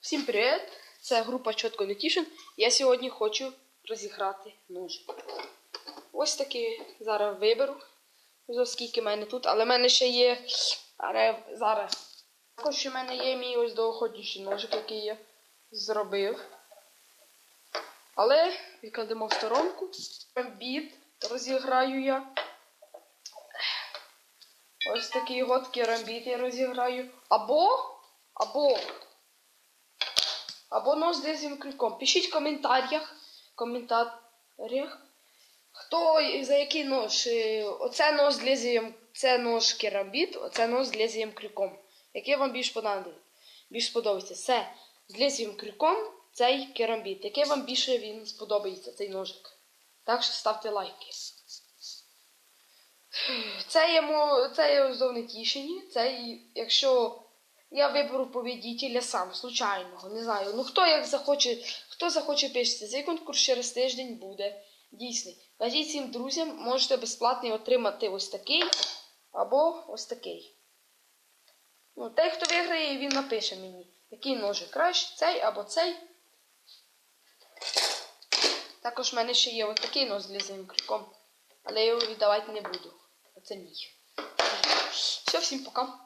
Всім привіт! Це група Чотко Нетішин. Я сьогодні хочу розіграти ножик. Ось такий зараз виберу. За скільки в мене тут, але в мене ще є. але Зараз. Також в мене є мій ось доохотніший ножик, який я зробив. Але відкладемо в сторонку. Бід розіграю я. Ось такий от керамбіт я розіграю. Або, або, або нож з лезвієм крюком. Пишіть в коментарях, коментарях, хто за який нож. Е, Оце нож з це нож керамбіт, оце нож з крюком. Який вам більш подобається? Більш сподобається? Це з крюком, цей керамбіт. Який вам більше він сподобається, цей ножик? Так що ставте лайки. Це є, це є зовне тішені. Це якщо я виберу победителя сам, случайного, не знаю. Ну хто як захоче, хто захоче пишеться, цей конкурс через тиждень буде дійсний. Кажіть всім друзям, можете безплатно отримати ось такий або ось такий. Ну, той, хто виграє, він напише мені, який ножик краще, цей або цей. Також в мене ще є ось такий нож з лізовим крюком, але я його віддавати не буду. Оце мій. Все, всім пока.